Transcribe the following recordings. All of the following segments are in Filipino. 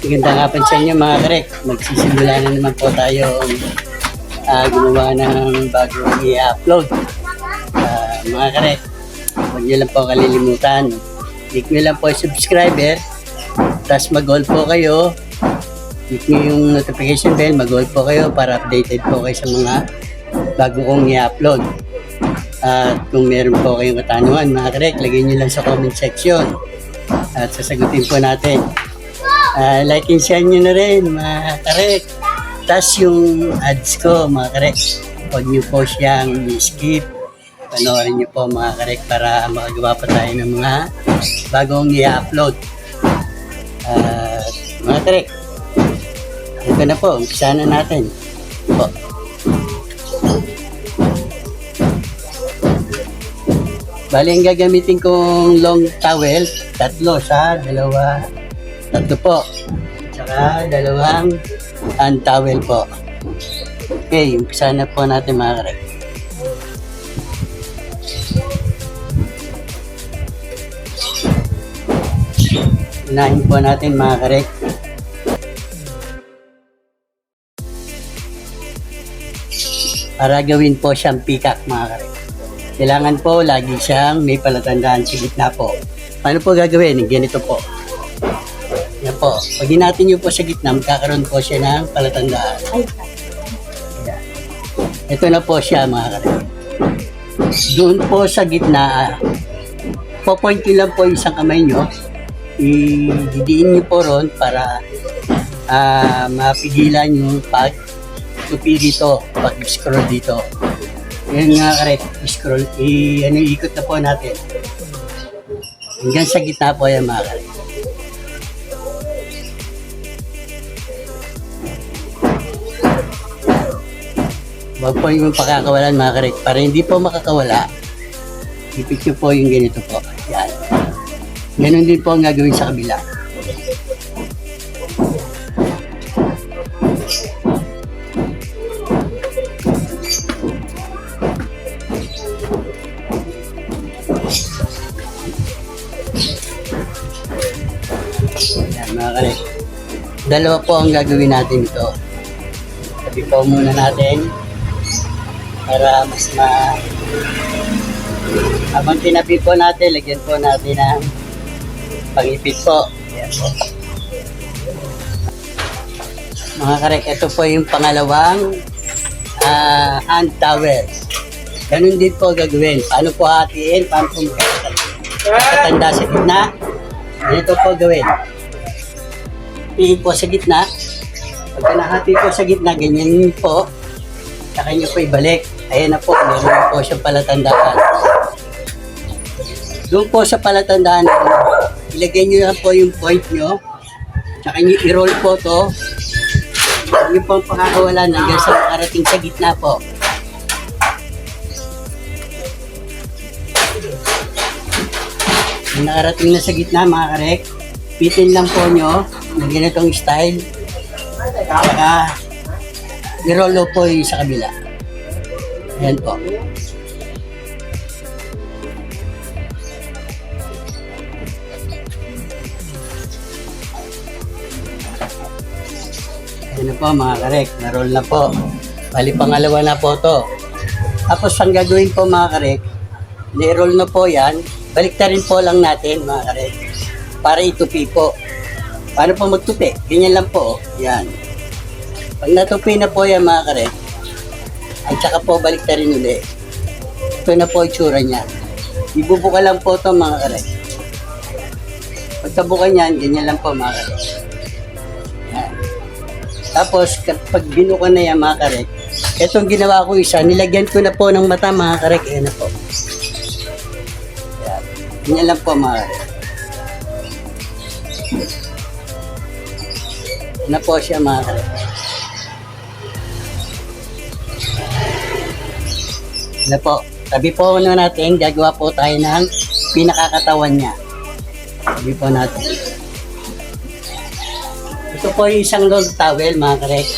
Magandang hapon sa inyo mga karek. Magsisimula na naman po tayo uh, gumawa ng bagong i-upload. Ah, mga karek, huwag niyo lang po kalilimutan. Click niyo lang po yung subscriber. Tapos mag-all po kayo. Click niyo yung notification bell. Mag-all po kayo para updated po kayo sa mga bago kong i-upload. At kung meron po kayong katanungan, mga karek, lagay niyo lang sa comment section. At sasagutin po natin. Ah, like and share nyo na rin, mga karek. Tapos yung ads ko, mga karek, huwag nyo po siyang skip. Panoorin nyo po, mga karek, para makagawa pa tayo ng mga bagong i-upload. At mga karek, ito na po, umpisa na natin. Po. Bali, ang gagamitin kong long towel, tatlo sa dalawa, tatlo po. Tsaka dalawang hand towel po. Okay, umpisa na po natin mga karek. Unahin po natin mga karek. Para gawin po siyang peacock mga karek. Kailangan po lagi siyang may palatandaan sa gitna po. Paano po gagawin? Ganito po. Po. Pag natin nyo po sa gitna, magkakaroon po siya ng palatandaan. Yan. Ito na po siya mga kapatid. Doon po sa gitna, po-point nyo lang po yung isang kamay nyo. I-didiin nyo po ron para ah, mapigilan yung pag tupi dito, pag-scroll dito. Yan nga correct, scroll, i, ano, ikot na po natin. Hanggang sa gitna po yan mga correct. Huwag po yung pakakawalan mga correct. Para hindi po makakawala, ipit nyo po yung ganito po. Yan. Ganon din po ang gagawin sa kabila. Yan mga correct. Dalawa po ang gagawin natin ito. Sabi po muna natin para mas ma habang tinabi po natin, lagyan po natin ng pangipit po. Mga karek, ito po yung pangalawang ah, hand towel. Ganun din po gagawin. Paano po hatiin? Paano po magkatanda sa gitna? Ganito po gawin. Piin po sa gitna. Pagka nahati po sa gitna, ganyan po. Saka nyo po ibalik. Ayan na po, meron na po siyang palatandaan. Doon po sa palatandaan, ilagay nyo lang po yung point nyo. Saka nyo i-roll po to. Huwag nyo pong pakakawalan hanggang sa makarating sa gitna po. Kung nakarating na sa gitna mga karek, pitin lang po nyo ng ganitong style. Saka i-roll po yung sa kabila. Ayan po. Ayan na po mga karek, na-roll na po. Bali pangalawa na po to. Tapos ang gagawin po mga karek, ni-roll na po yan, baliktarin po lang natin mga karek, para itupi po. Paano po magtupi? Ganyan lang po. oh. Yan. Pag natupi na po yan mga karek, at saka po baliktarin uli. Ito na po itsura niya. Ibubuka lang po ito mga karek. Pagkabuka niyan, ganyan lang po mga karek. Tapos, kapag binuka na yan mga karek, itong ginawa ko isa, nilagyan ko na po ng mata mga karek. Ayan na po. Yan. Ganyan lang po mga karek. Na po siya mga karek. Ano po, sabi po na natin, gagawa po tayo ng pinakakatawan niya. Sabi po natin. Ito po yung isang long towel, mga karek.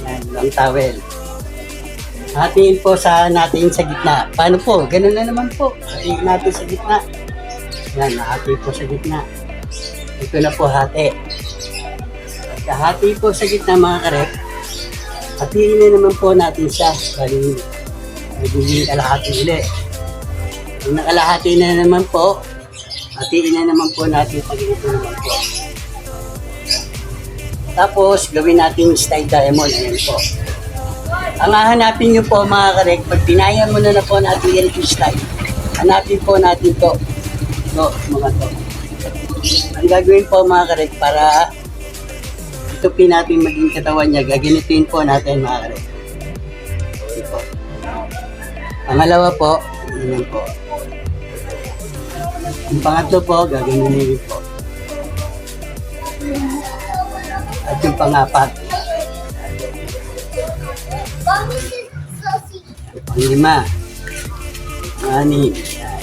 Yan, long towel. Hatiin po sa natin sa gitna. Paano po? Ganun na naman po. Hatiin natin sa gitna. Yan, hati po sa gitna. Ito na po hati. Kahati po sa gitna mga karek. Hatiin na naman po natin siya. Bali, magiging kalahati ulit. Kung nakalahati na naman po, hatiin na naman po natin pag ito naman po. Tapos, gawin natin style diamond. Ayan po. Ang hahanapin nyo po mga karek, pag pinaya mo na na po natin yung style, hanapin po natin to. To, mga to. Ang gagawin po mga karek para itupin natin maging katawan niya, gaginitin po natin mga karek. Pangalawa po, ganyan po. Yung pangatlo po, gagawin po. At yung pangapat, Lima. Anim. Yan.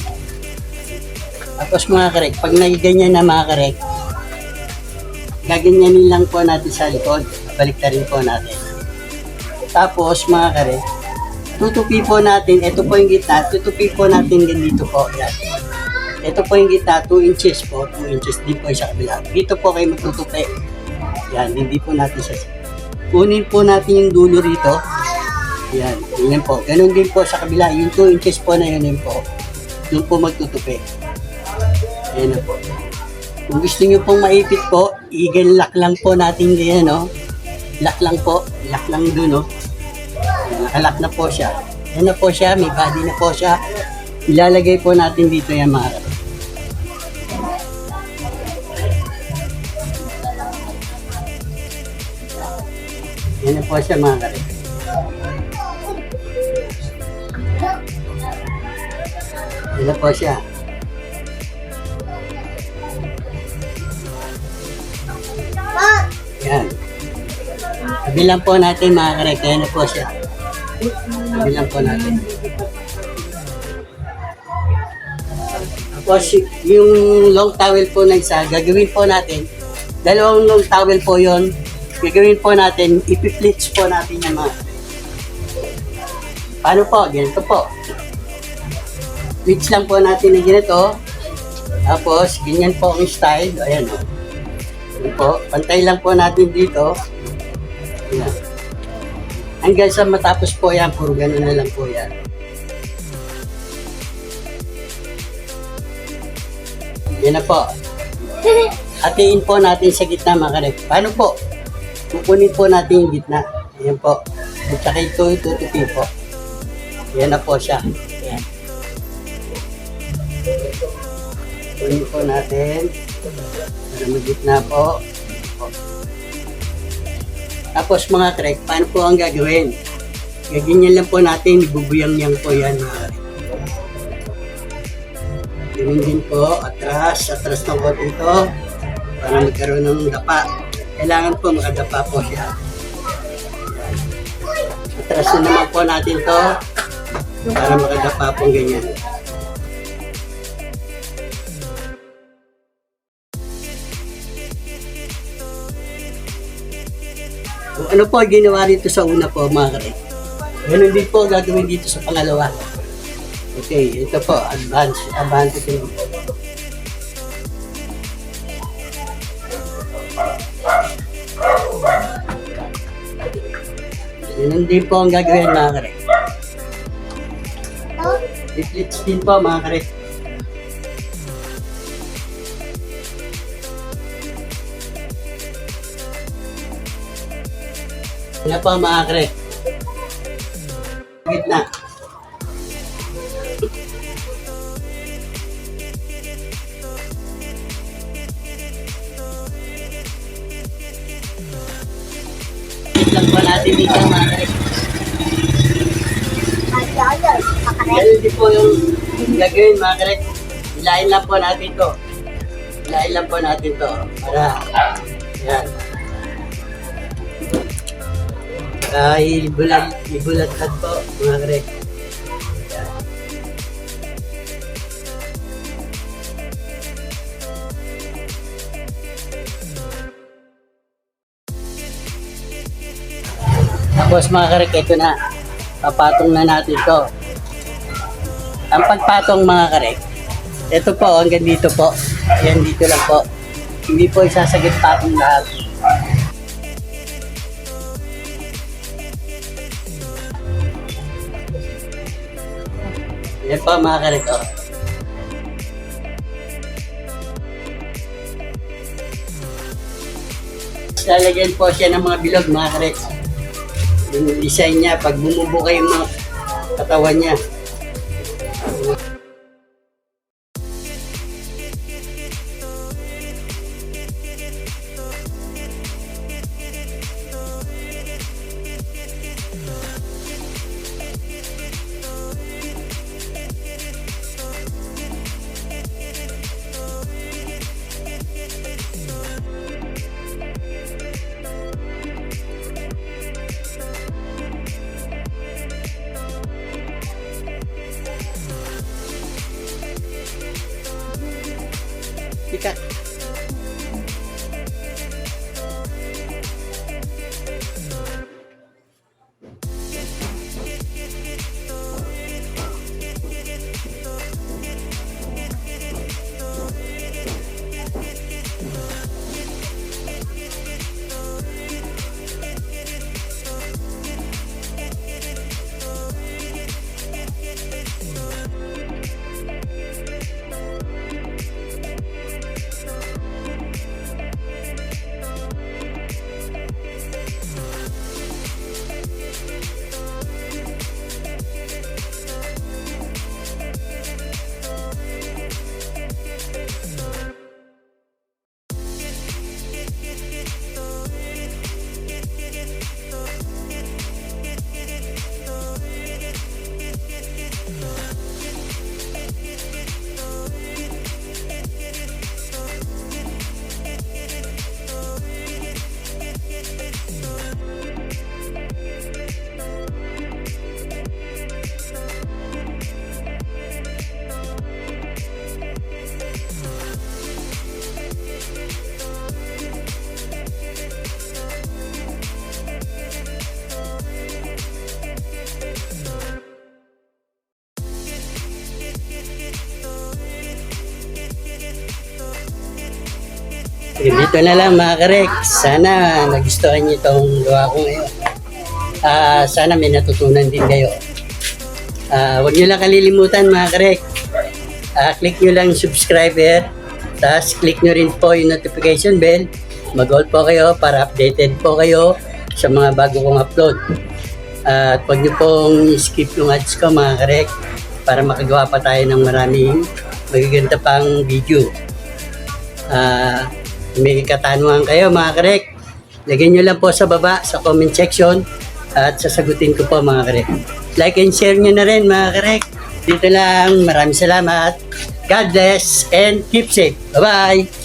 Tapos mga karek, pag nagiganyan na mga karek, gaganyanin lang po natin sa likod. Balik rin po natin. Tapos mga karek, tutupi po natin, ito po yung gitna, tutupi po natin ganito po. Yan. Ito po yung gitna, 2 inches po, 2 inches din po sa kabila. Dito po kayo magtutupi. Yan, hindi po natin siya. Kunin po natin yung dulo rito. Yan, yun po. Ganun din po sa kabila. Yung 2 inches po na yun yun po. Doon po magtutupi. Ayan na po. Kung gusto nyo pong maipit po, eagle lock lang po natin ganyan, no? Lock lang po. Lock lang doon, no? Nakalock na po siya. Ayan na po siya. May body na po siya. Ilalagay po natin dito yan, mga kapatid. Yan na po siya, mga kapatid. Yan na po siya. Yan. Kabilang po natin mga karek. Yan na po siya. Kabilang po natin. Tapos yung long towel po na isa, gagawin po natin. Dalawang long towel po yon Gagawin po natin, ipi-flits po natin yung mga Paano po? Ganito po. Flits lang po natin na ganito. Tapos, ganyan po ang style. Ayan o. Ayan po. Pantay lang po natin dito. Ayan. Hanggang sa matapos po yan, puro ganun na lang po yan. Yan na po. Hatiin po natin sa gitna mga karek. Paano po? Kukunin po natin yung gitna. Ayan po. At saka ito, itutupi po. Yan na po siya. Ayan. Kunin po natin. Para magitna po. Tapos mga trek, paano po ang gagawin? Gaganyan lang po natin, ibubuyang-yang po yan. Ganun din po, atras, atras ng konti ito para magkaroon ng dapa. Kailangan po makadapa po siya. Atras na naman po natin to para makadapa po ganyan. Ano po ginawa dito sa una po mga kare. Ganun din po gagawin dito sa pangalawa. Okay, ito po, advance, advance ito po. Ganun din po ang gagawin mga kare. Iplits din po mga kare. Yan po mga kare. Gitna. Lang po natin dito mga kare. Ganun din po yung gagawin mga kare. Ilahin lang po natin to. Ilahin lang po natin to. Para, Dahil bulat, ibulatad po mga. Yan. Tapos mga karek, ito na. Papatong na natin to. Ang pagpatong mga karek, ito po, hanggang dito po. Ayan, dito lang po. Hindi po isasagit patong lahat. Yan po mga karek. Oh. Lalagyan po siya ng mga bilog mga karek. Yung design niya, pag bumubuka yung mga katawan niya. Ganito na lang mga karek. Sana nagustuhan niyo itong gawa ko ngayon. Ah, sana may natutunan din kayo. Ah, huwag niyo lang kalilimutan mga karek. Ah, click niyo lang subscriber. Tapos click niyo rin po yung notification bell. Mag-all po kayo para updated po kayo sa mga bago kong upload. Ah, at huwag niyo pong skip yung ads ko mga karek para makagawa pa tayo ng maraming magaganda pang video. Ah, may katanungan kayo mga karek, lagyan nyo lang po sa baba sa comment section at sasagutin ko po mga karek. Like and share nyo na rin mga karek. Dito lang, maraming salamat. God bless and keep safe. Bye-bye!